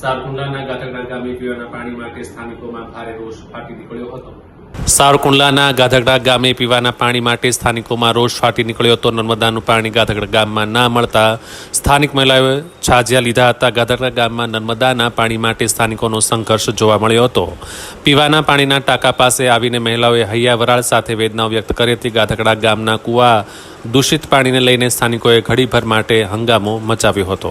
સારકુંડલાના ગાધકડા ગામે પીવાના પાણી માટે સ્થાનિકોમાં ભારે રોષ ફાટી નીકળ્યો હતો. સારકુંડલાના ગાધકડા ગામે પીવાના પાણી માટે સ્થાનિકોમાં રોષ ફાટી નીકળ્યો હતો. નર્મદાનું પાણી ગાધકડા ગામમાં ના મળતા સ્થાનિક મહિલાઓએ છાજિયા લીધા હતા. ગાધકડા ગામમાં નર્મદાના પાણી માટે સ્થાનિકોનો સંઘર્ષ જોવા મળ્યો હતો. પીવાના પાણીના ટાંકા પાસે આવીને મહિલાઓએ હૈયા વરાળ સાથે વેદનાઓ વ્યક્ત કરી હતી. ગાધકડા ગામના કુવા દૂષિત પાણીને લઈને સ્થાનિકોએ ઘડીભર માટે હંગામો મચાવ્યો હતો.